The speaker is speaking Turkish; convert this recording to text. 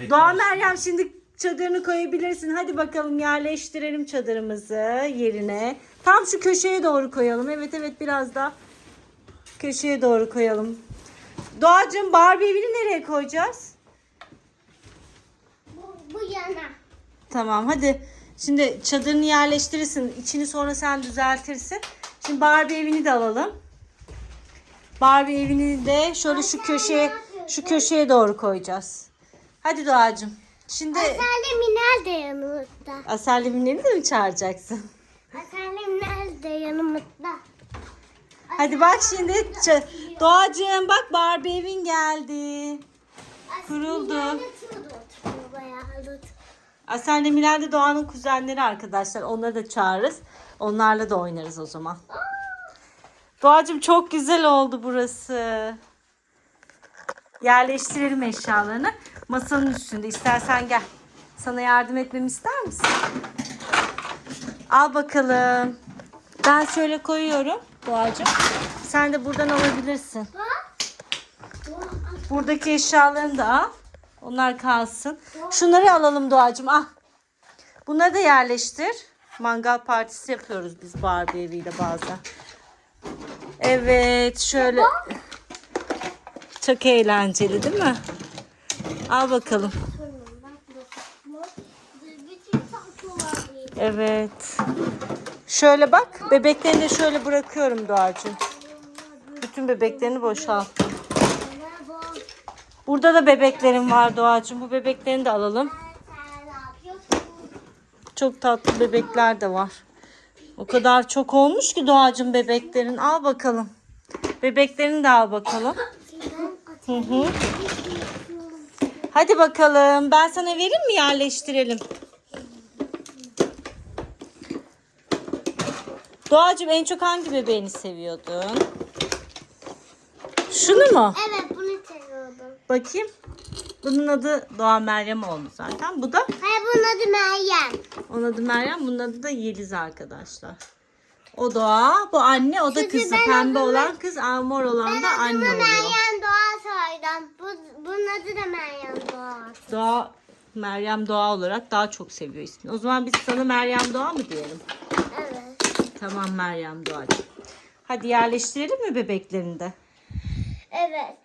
Bekle. Doğa Meryem şimdi çadırını koyabilirsin. Hadi bakalım yerleştirelim çadırımızı yerine. Tam şu köşeye doğru koyalım. Evet evet biraz daha köşeye doğru koyalım. Doğacığım Barbie evini nereye koyacağız? Bu, bu yana. Tamam hadi. Şimdi çadırını yerleştirirsin. İçini sonra sen düzeltirsin. Şimdi Barbie evini de alalım. Barbie evini de şöyle şu köşeye şu köşeye doğru koyacağız. Hadi Doğacığım. Şimdi Asalim nerede yanımızda? Aserleminleri de mi çağıracaksın? Asalim nerede yanımızda? Hadi bak şimdi ç- Doğacığım bak Barbie evin geldi. Kuruldu. Aserleminler de Doğan'ın kuzenleri arkadaşlar. Onları da çağırırız. Onlarla da oynarız o zaman. Doğacığım çok güzel oldu burası. Yerleştirelim eşyalarını. Masanın üstünde. İstersen gel. Sana yardım etmemi ister misin? Al bakalım. Ben şöyle koyuyorum Doğacığım. Sen de buradan alabilirsin. Buradaki eşyalarını da al. Onlar kalsın. Şunları alalım Doğacığım. Al. Bunları da yerleştir. Mangal partisi yapıyoruz biz Barbie eviyle bazen. Evet şöyle. Çok eğlenceli değil mi? Al bakalım. Evet. Şöyle bak. Bebeklerini de şöyle bırakıyorum Doğacığım. Bütün bebeklerini boşalttım. Burada da bebeklerim var Doğacığım. Bu bebeklerini de alalım. Çok tatlı bebekler de var. O kadar çok olmuş ki Doğacığım bebeklerin. Al bakalım. Bebeklerini de al bakalım. Hı hı. Hadi bakalım. Ben sana vereyim mi yerleştirelim? Doğacığım en çok hangi bebeğini seviyordun? Şunu mu? Evet bunu seviyordum. Bakayım. Bunun adı Doğa Meryem oldu zaten. Bu da Hayır bunun adı Meryem. onun adı Meryem. Bunun adı da Yeliz arkadaşlar. O Doğa, bu anne, o da Çünkü kızı. Pembe adını- olan kız, al mor olan da anne adımı oluyor. Meryem Doğa soydum. Bu, bunun adı da Meryem Doğa. Doğa, Meryem Doğa olarak daha çok seviyor ismini. O zaman biz sana Meryem Doğa mı diyelim? Evet. Tamam Meryem Doğacığım. Hadi yerleştirelim mi bebeklerini de? Evet.